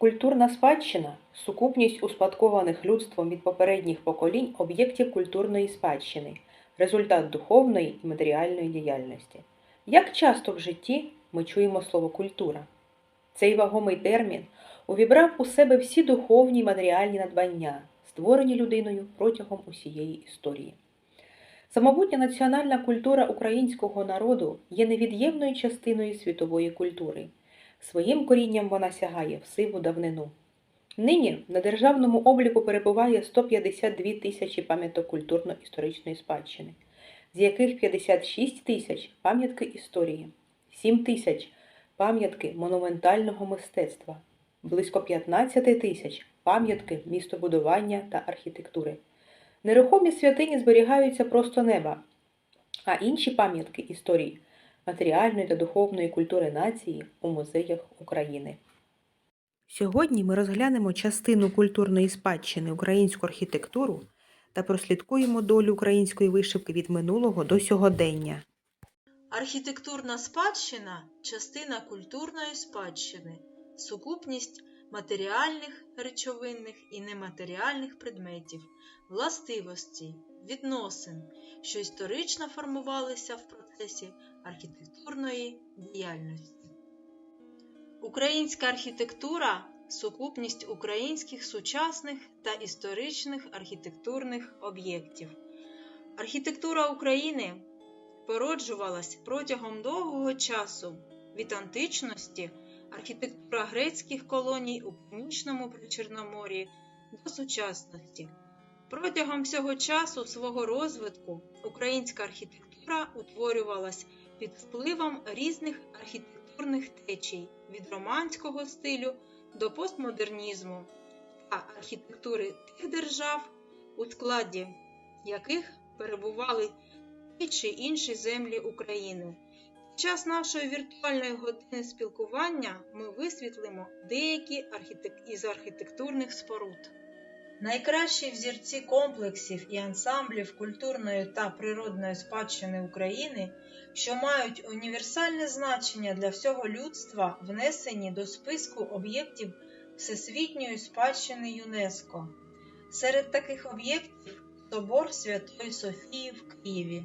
Культурна спадщина сукупність успадкованих людством від попередніх поколінь об'єктів культурної спадщини, результат духовної і матеріальної діяльності. Як часто в житті ми чуємо слово культура? Цей вагомий термін увібрав у себе всі духовні й матеріальні надбання, створені людиною протягом усієї історії. Самобутня національна культура українського народу є невід'ємною частиною світової культури. Своїм корінням вона сягає в сиву давнину. Нині на державному обліку перебуває 152 тисячі пам'яток культурно-історичної спадщини, з яких 56 тисяч пам'ятки історії, 7 тисяч пам'ятки монументального мистецтва, близько 15 тисяч пам'ятки містобудування та архітектури. Нерухомі святині зберігаються просто неба, а інші пам'ятки історії матеріальної та духовної культури нації у музеях України. Сьогодні ми розглянемо частину культурної спадщини українську архітектуру та прослідкуємо долю української вишивки від минулого до сьогодення. Архітектурна спадщина частина культурної спадщини, сукупність матеріальних, речовинних і нематеріальних предметів, властивостей, відносин, що історично формувалися в процесі архітектурної діяльності. Українська архітектура сукупність українських сучасних та історичних архітектурних об'єктів. Архітектура України породжувалась протягом довгого часу від античності архітектура грецьких колоній у північному Причорномор'ї до сучасності. Протягом всього часу свого розвитку українська архітектура утворювалась під впливом різних архітектурних течій від романського стилю до постмодернізму та архітектури тих держав, у складі яких перебували ті чи інші землі України. Під час нашої віртуальної години спілкування ми висвітлимо деякі із архітектурних споруд. Найкращі взірці комплексів і ансамблів культурної та природної спадщини України, що мають універсальне значення для всього людства, внесені до списку об'єктів Всесвітньої спадщини ЮНЕСКО. Серед таких об'єктів собор Святої Софії в Києві.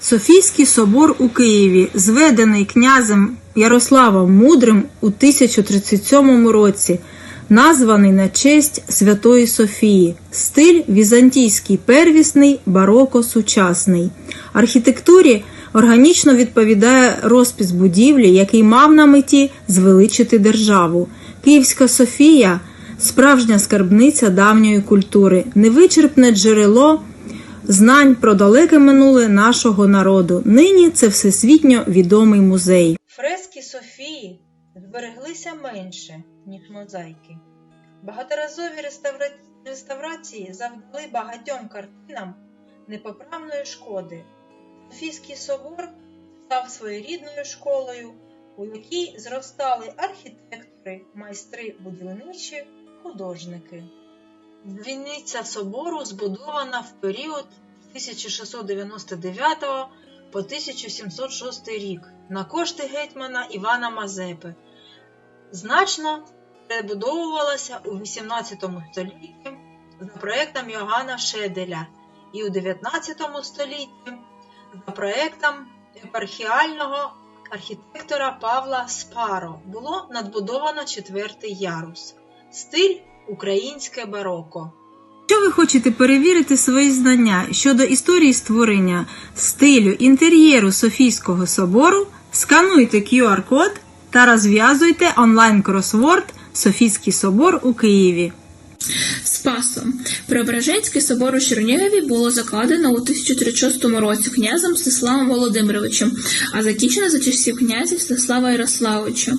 Софійський собор у Києві, зведений князем Ярославом Мудрим у 1037 році, названий на честь Святої Софії, стиль візантійський первісний, бароко сучасний. Архітектурі органічно відповідає розпис будівлі, який мав на меті звеличити державу. Київська Софія справжня скарбниця давньої культури, невичерпне джерело знань про далеке минуле нашого народу. Нині це всесвітньо відомий музей. Фрески Софії збереглися менше, ніж мозаїки. Багаторазові реставра... реставрації завдали багатьом картинам непоправної шкоди. Софійський собор став своєрідною школою, у якій зростали архітектори, майстри будівничі, художники. Дзвіниця собору збудована в період 1699 по 1706 рік на кошти гетьмана Івана Мазепи. Значно перебудовувалася у 18 столітті за проектом Йоганна Шеделя і у 19 столітті за проектом епархіального архітектора Павла Спаро було надбудовано четвертий ярус. Стиль українське бароко. Якщо ви хочете перевірити свої знання щодо історії створення стилю інтер'єру Софійського собору, скануйте QR-код та розв'язуйте онлайн-кросворд Софійський собор у Києві. Спасо. Преображенський собор у Чернігові було закладено у 1036 році князем Стеславом Володимировичем, а закінчено за часів князя Стеслава Ярославовича.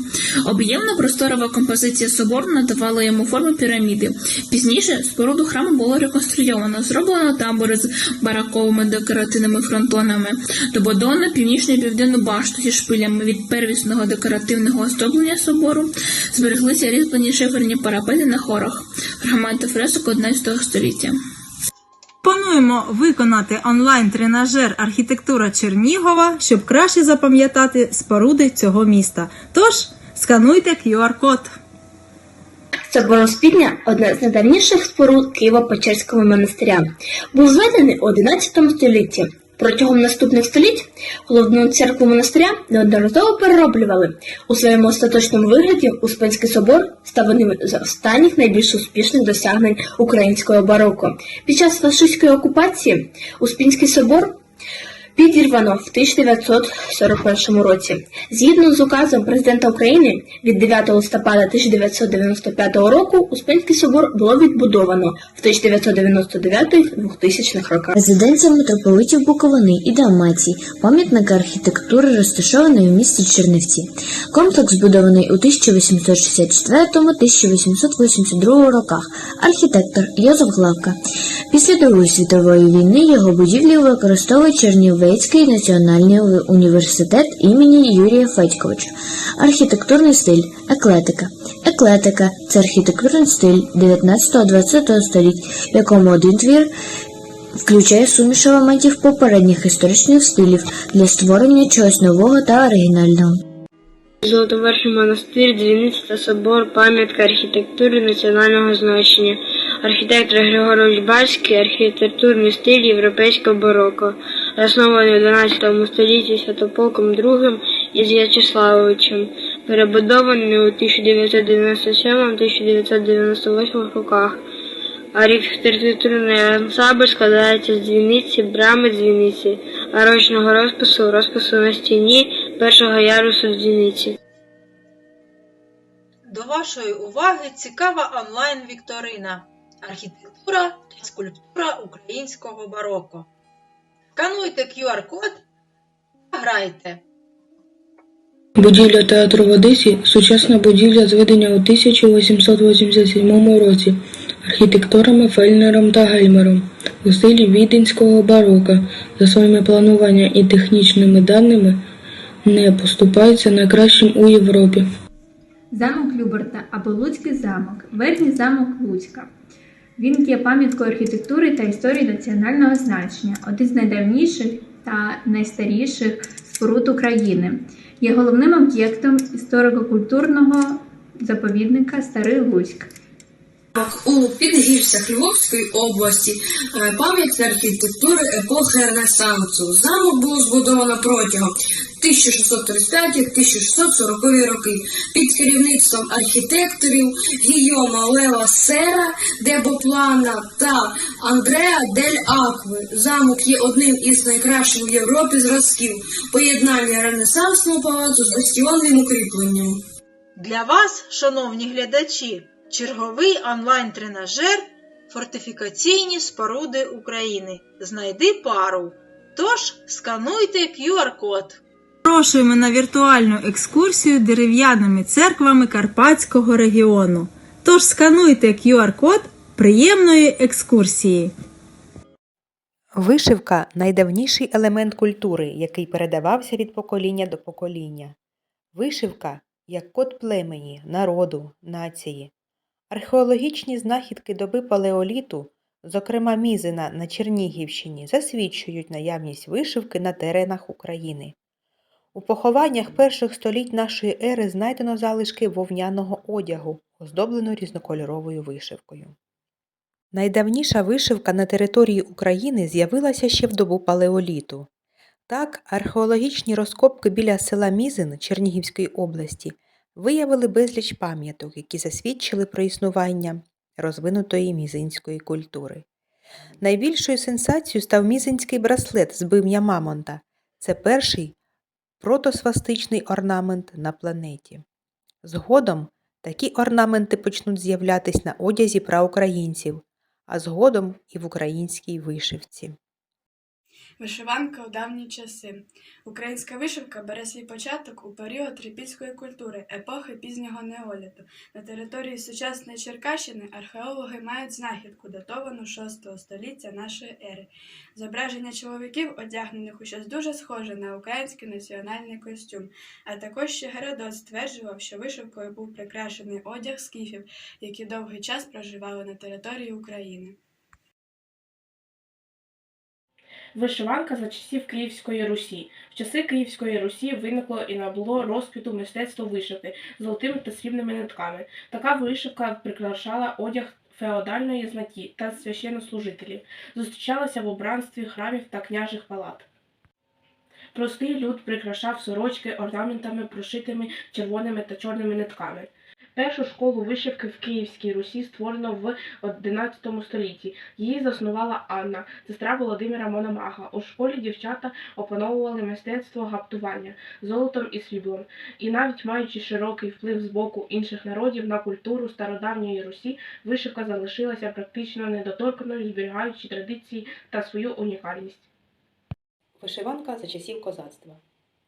Об'ємна просторова композиція собору надавала йому форму піраміди. Пізніше споруду храму було реконструйовано, зроблено тамбури з бараковими декоративними фронтонами, добудовано північну і південну башту зі шпилями від первісного декоративного оздоблення собору, збереглися різьблені шиферні парапети на хорах, фрагменти фресок 11 століття. Пропонуємо виконати онлайн-тренажер Архітектура Чернігова, щоб краще запам'ятати споруди цього міста. Тож скануйте QR-код. Це Собор Успіння – одна з найдавніших споруд Києво-Печерського монастиря. Був зведений у XI столітті. Протягом наступних століть головну церкву монастиря неодноразово перероблювали. У своєму остаточному вигляді Успенський собор став одним з останніх найбільш успішних досягнень українського бароко. Під час фашистської окупації Успінський собор підірвано в 1941 році. Згідно з указом президента України від 9 листопада 1995 року Успенський собор було відбудовано в 1999-2000 роках. Резиденція митрополитів Буковини і Далмації, пам'ятник архітектури, розташований у місті Чернівці. Комплекс збудований у 1864-1882 роках. Архітектор Йозеф Главка. Після Другої світової війни його будівлі використовує Чернівецький національний університет імені Юрія Федьковича. Архітектурний стиль еклетика. Еклетика це архітектурний стиль 19-20 століть, в якому один твір включає суміш елементів попередніх історичних стилів для створення чогось нового та оригінального. Золотоверхий монастир, дзвіниця та собор, пам'ятка архітектури національного значення. Архітектор Григорович Бальський, архітектурний стиль європейського бароко, заснований у 12 столітті Святополком II із В'ячеславовичем, перебудований у 1997-1998 роках. Архітектурний ансамбль складається з дзвіниці, брами дзвіниці, арочного розпису, розпису на стіні, першого ярусу дзвіниці. До вашої уваги цікава онлайн-вікторина Архітектура та скульптура українського бароко. Скануйте QR-код та грайте. Будівля театру в Одесі сучасна будівля зведення у 1887 році архітекторами Фельнером та Гельмером у стилі віденського барока. За своїми плануваннями і технічними даними не поступається найкращим у Європі. Замок Люберта або Луцький замок, верхній замок Луцька. Він є пам'яткою архітектури та історії національного значення, один з найдавніших та найстаріших споруд України. Є головним об'єктом історико-культурного заповідника Старий Луцьк. У підгірцях Львовської області е, пам'ятка архітектури епохи Ренесансу. Замок був збудовано протягом 1635-1640 роки під керівництвом архітекторів Гійома Лева Сера, Дебоплана та Андреа Дель Акви. Замок є одним із найкращих в Європі зразків поєднання ренесансного палацу з бастіонним укріпленням. Для вас, шановні глядачі, черговий онлайн-тренажер Фортифікаційні споруди України. Знайди пару. Тож скануйте QR-код. Запрошуємо на віртуальну екскурсію дерев'яними церквами Карпатського регіону. Тож скануйте QR-код приємної екскурсії. Вишивка найдавніший елемент культури, який передавався від покоління до покоління. Вишивка як код племені, народу, нації. Археологічні знахідки доби палеоліту, зокрема Мізина на Чернігівщині, засвідчують наявність вишивки на теренах України. У похованнях перших століть нашої ери знайдено залишки вовняного одягу, оздоблено різнокольоровою вишивкою. Найдавніша вишивка на території України з'явилася ще в добу палеоліту. Так, археологічні розкопки біля села Мізин Чернігівської області виявили безліч пам'яток, які засвідчили про існування розвинутої мізинської культури. Найбільшою сенсацією став мізинський браслет з бивня Мамонта. Це перший протосвастичний орнамент на планеті. Згодом такі орнаменти почнуть з'являтись на одязі праукраїнців, а згодом і в українській вишивці. Вишиванка у давні часи. Українська вишивка бере свій початок у період трипільської культури, епохи пізнього неоліту. На території сучасної Черкащини археологи мають знахідку, датовану 6 століття нашої ери. Зображення чоловіків, одягнених у щось дуже схоже на український національний костюм. А також ще Геродот стверджував, що вишивкою був прикрашений одяг скіфів, які довгий час проживали на території України. Вишиванка за часів Київської Русі. В часи Київської Русі виникло і набуло розквіту мистецтво вишивки золотими та срібними нитками. Така вишивка прикрашала одяг феодальної знаті та священнослужителів, зустрічалася в убранстві храмів та княжих палат. Простий люд прикрашав сорочки орнаментами, прошитими червоними та чорними нитками. Першу школу вишивки в Київській Русі створено в XI столітті. Її заснувала Анна, сестра Володимира Мономаха. У школі дівчата опановували мистецтво гаптування золотом і сріблом. І навіть маючи широкий вплив з боку інших народів на культуру стародавньої Русі, вишивка залишилася практично недоторканою, зберігаючи традиції та свою унікальність. Вишиванка за часів козацтва.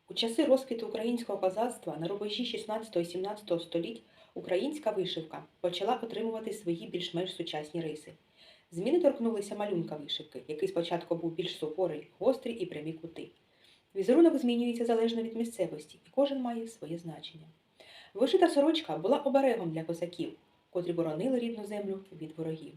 У часи розквіту українського козацтва на рубежі 16 і 17 століть українська вишивка почала отримувати свої більш-менш сучасні риси. Зміни торкнулися малюнка вишивки, який спочатку був більш суворий, гострий і прямі кути. Візерунок змінюється залежно від місцевості, і кожен має своє значення. Вишита сорочка була оберегом для козаків, котрі боронили рідну землю від ворогів.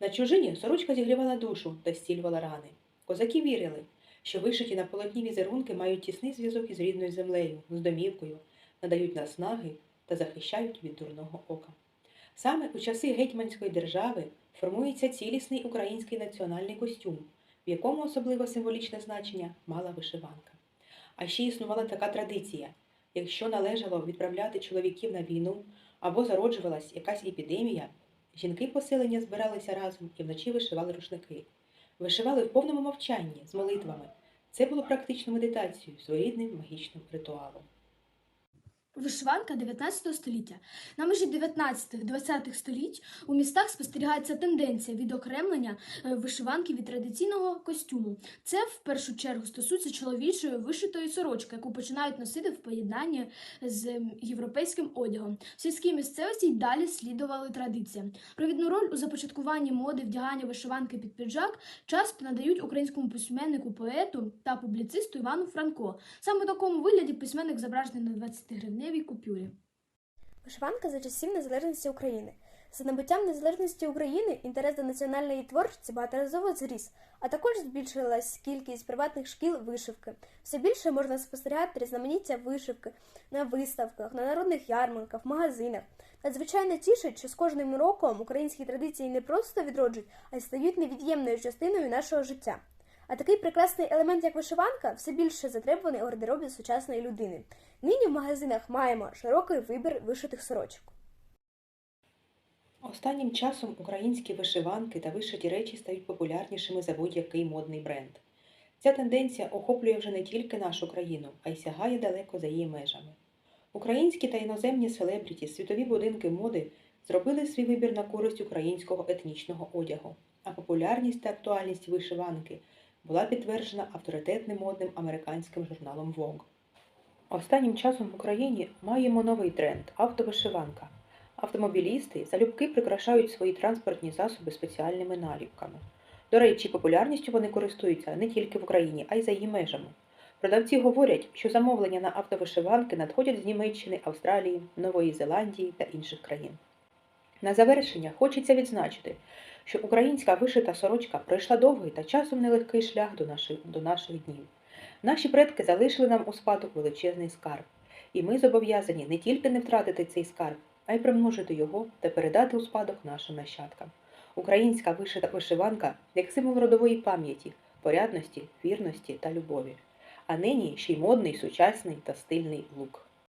На чужині сорочка зігрівала душу та зцілювала рани. Козаки вірили, що вишиті на полотні візерунки мають тісний зв'язок із рідною землею, з домівкою, надають наснаги та захищають від дурного ока. Саме у часи гетьманської держави формується цілісний український національний костюм, в якому особливо символічне значення мала вишиванка. А ще існувала така традиція: якщо належало відправляти чоловіків на війну або зароджувалась якась епідемія, жінки поселення збиралися разом і вночі вишивали рушники. Вишивали в повному мовчанні з молитвами. Це було практично медитацією, своєрідним магічним ритуалом. Вишиванка 19 століття. На межі 19-20 століть у містах спостерігається тенденція відокремлення е, вишиванки від традиційного костюму. Це в першу чергу стосується чоловічої вишитої сорочки, яку починають носити в поєднанні з європейським одягом. В сільській місцевості й далі слідували традиції. Провідну роль у започаткуванні моди вдягання вишиванки під піджак часто надають українському письменнику, поету та публіцисту Івану Франко. Саме в такому вигляді письменник зображений на 20 гривневій купюрі. Вишиванка за часів незалежності України. За набуттям незалежності України інтерес до національної творчості багаторазово зріс, а також збільшилась кількість приватних шкіл вишивки. Все більше можна спостерігати різноманіття вишивки на виставках, на народних ярмарках, магазинах. Надзвичайно тішить, що з кожним роком українські традиції не просто відроджують, а й стають невід'ємною частиною нашого життя. А такий прекрасний елемент, як вишиванка, все більше затребуваний у гардеробі сучасної людини. Нині в магазинах маємо широкий вибір вишитих сорочок. Останнім часом українські вишиванки та вишиті речі стають популярнішими за будь-який модний бренд. Ця тенденція охоплює вже не тільки нашу країну, а й сягає далеко за її межами. Українські та іноземні селебріті, світові будинки моди зробили свій вибір на користь українського етнічного одягу, а популярність та актуальність вишиванки була підтверджена авторитетним модним американським журналом Vogue. Останнім часом в Україні маємо новий тренд автовишиванка. Автомобілісти залюбки прикрашають свої транспортні засоби спеціальними наліпками. До речі, популярністю вони користуються не тільки в Україні, а й за її межами. Продавці говорять, що замовлення на автовишиванки надходять з Німеччини, Австралії, Нової Зеландії та інших країн. На завершення хочеться відзначити, що українська вишита сорочка пройшла довгий та часом нелегкий шлях до наших, до наших днів. Наші предки залишили нам у спадок величезний скарб, і ми зобов'язані не тільки не втратити цей скарб, а й примножити його та передати у спадок нашим нащадкам. Українська вишита вишиванка як символ родової пам'яті, порядності, вірності та любові. А нині ще й модний, сучасний та стильний лук.